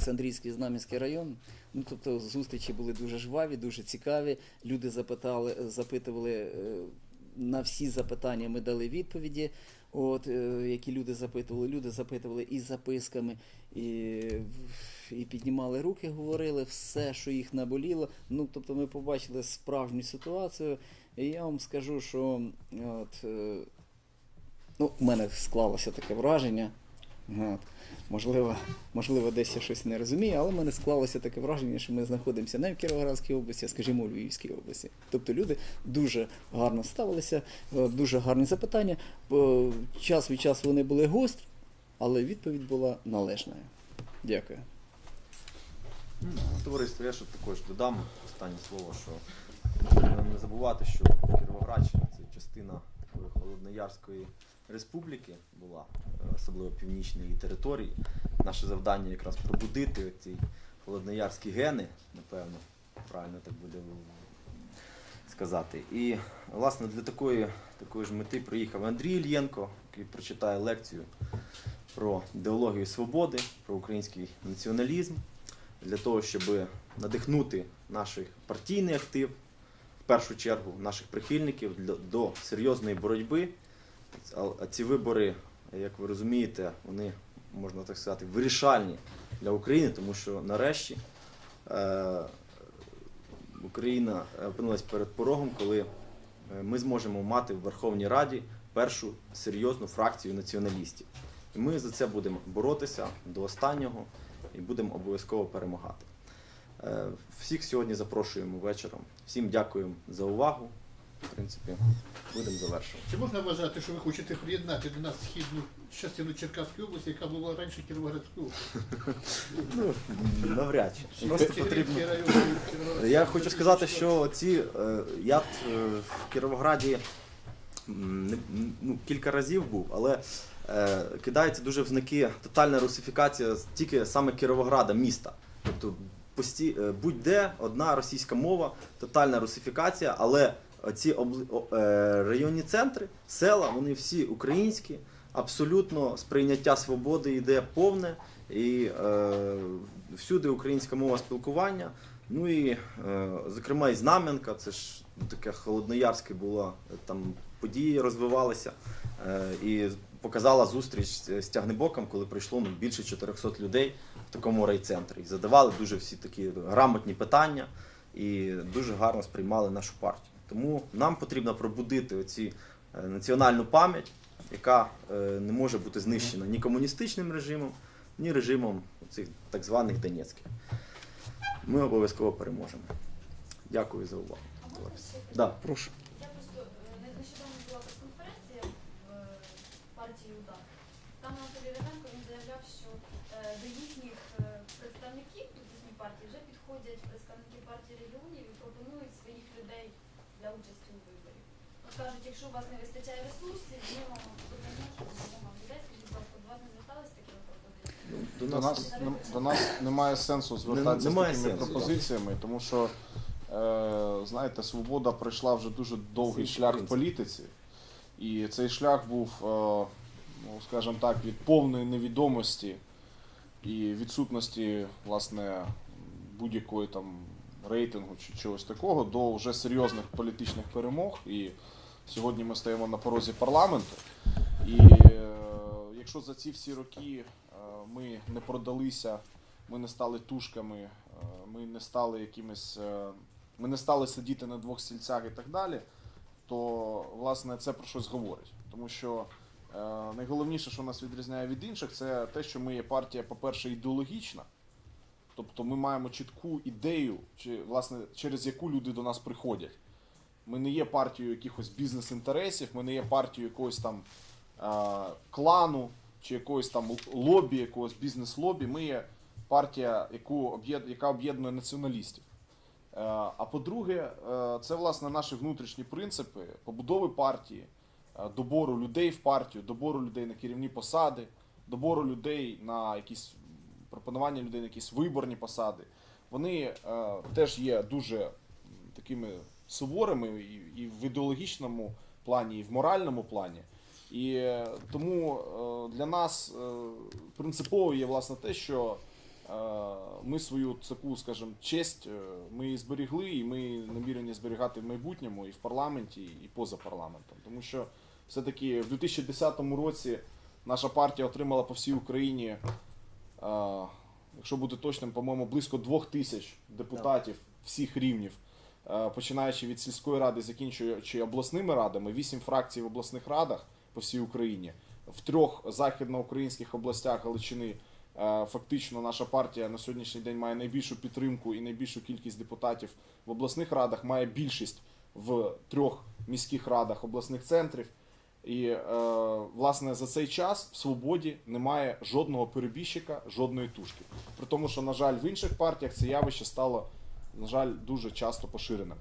Олександрійський Знам'янський район. Ну, тобто зустрічі були дуже жваві, дуже цікаві. Люди запитали, запитували е, на всі запитання. Ми дали відповіді. От, е, які люди запитували, люди запитували і записками, і, і піднімали руки, говорили все, що їх наболіло. Ну, тобто ми побачили справжню ситуацію. І я вам скажу, що от, е, ну, у мене склалося таке враження. От. Можливо, можливо, десь я щось не розумію, але в мене склалося таке враження, що ми знаходимося не в Кіровоградській області, а скажімо, у Львівській області. Тобто люди дуже гарно ставилися, е, дуже гарні запитання. Е, Час від часу вони були гострі, але відповідь була належною. Дякую. Товариство, я ще також додам останнє слово, що не забувати, що Кіровоградщина це частина такої холодноярської республіки була, е, особливо північної території. Наше завдання якраз пробудити ці холодноярські гени, напевно, правильно так буде сказати. І власне для такої, такої ж мети приїхав Андрій Ільєнко, який прочитає лекцію про ідеологію свободи, про український націоналізм для того, щоб надихнути наш партійний актив, в першу чергу наших прихильників до серйозної боротьби. А ці вибори, як ви розумієте, вони, можна так сказати, вирішальні для України, тому що нарешті е, Україна опинилась перед порогом, коли е, ми зможемо мати в Верховній Раді першу серйозну фракцію націоналістів. І ми за це будемо боротися до останнього і будемо обов'язково перемагати. Е, Всіх сьогодні запрошуємо вечором. Всім дякуємо за увагу. В принципі, будемо завершувати. Чи можна вважати, що ви хочете приєднати до нас східну частину Черкаської області, яка була раніше Кіровоградською? Ну, навряд чи. Просто потрібно. Київський район, Кіровоградський Я хочу сказати, що ці е, я е, в Кіровограді м, не- м, ну, кілька разів був, але е, кидається дуже в знаки тотальна русифікація з- тільки саме Кіровограда, міста. Тобто пості, е, будь-де одна російська мова, тотальна русифікація, але ці районні центри, села, вони всі українські, абсолютно сприйняття свободи йде повне, і е, всюди українська мова спілкування. Ну і, е, зокрема, і Знам'янка, це ж таке холодноярське було, е, там події розвивалися. Е, і показала зустріч з Тягнебоком, коли прийшло ну, більше 400 людей в такому райцентрі. І задавали дуже всі такі грамотні питання і дуже гарно сприймали нашу партію. Тому нам потрібно пробудити оці е, національну пам'ять, яка е, не може бути знищена ні комуністичним режимом, ні режимом цих так званих Донецьких. Ми обов'язково переможемо. Дякую за увагу. Да. Прошу. Я просто е, нещодавно була прес-конференція в партії УДАР. Там Анатолій Ревенко він заявляв, що до їхніх представників тут їхньої партії вже підходять представники партії регіонів і пропонують своїх людей для участі у виборі. От кажуть, якщо у вас не вистачає ресурсів, ми вам допоможемо, людей, будь ласка, до вас не звертались такими пропозиціями? Ну, До нас, до нас немає сенсу звертатися немає з такими сенсу, пропозиціями, тому що, е, знаєте, свобода пройшла вже дуже довгий Це шлях в політиці. І цей шлях був, е, ну, скажімо так, від повної невідомості і відсутності власне будь-якої там рейтингу чи чогось такого до вже серйозних політичних перемог. І сьогодні ми стоїмо на порозі парламенту. І е, якщо за ці всі роки е, ми не продалися, ми не стали тушками, е, ми не стали якимись, ми не стали сидіти на двох стільцях і так далі, то власне це про щось говорить. Тому що найголовніше, що нас відрізняє від інших, це те, що ми є партія, по-перше, ідеологічна. Тобто ми маємо чітку ідею, чи, власне, через яку люди до нас приходять. Ми не є партією якихось бізнес-інтересів, ми не є партією якогось там е, клану чи якогось там лобі, якогось бізнес-лобі. Ми є партія, яку яка об'єднує націоналістів. Е, а по-друге, е, це власне наші внутрішні принципи побудови партії, е, добору людей в партію, добору людей на керівні посади, добору людей на якісь пропонування людей на якісь виборні посади. Вони е, теж є дуже такими суворими і, в ідеологічному плані, і в моральному плані. І е, тому е, для нас принципово є власне те, що ми свою таку, скажімо, честь ми зберігли, і ми намірені зберігати в майбутньому і в парламенті, і поза парламентом. Тому що все-таки в 2010 році наша партія отримала по всій Україні, якщо бути точним, по-моєму, близько двох тисяч депутатів всіх рівнів, починаючи від сільської ради, закінчуючи обласними радами, вісім фракцій в обласних радах по всій Україні. В трьох західноукраїнських областях Галичини фактично наша партія на сьогоднішній день має найбільшу підтримку і найбільшу кількість депутатів в обласних радах, має більшість в трьох міських радах обласних центрів. І е, власне за цей час в свободі немає жодного перебіжчика, жодної тушки. При тому, що, на жаль, в інших партіях це явище стало, на жаль, дуже часто поширеним.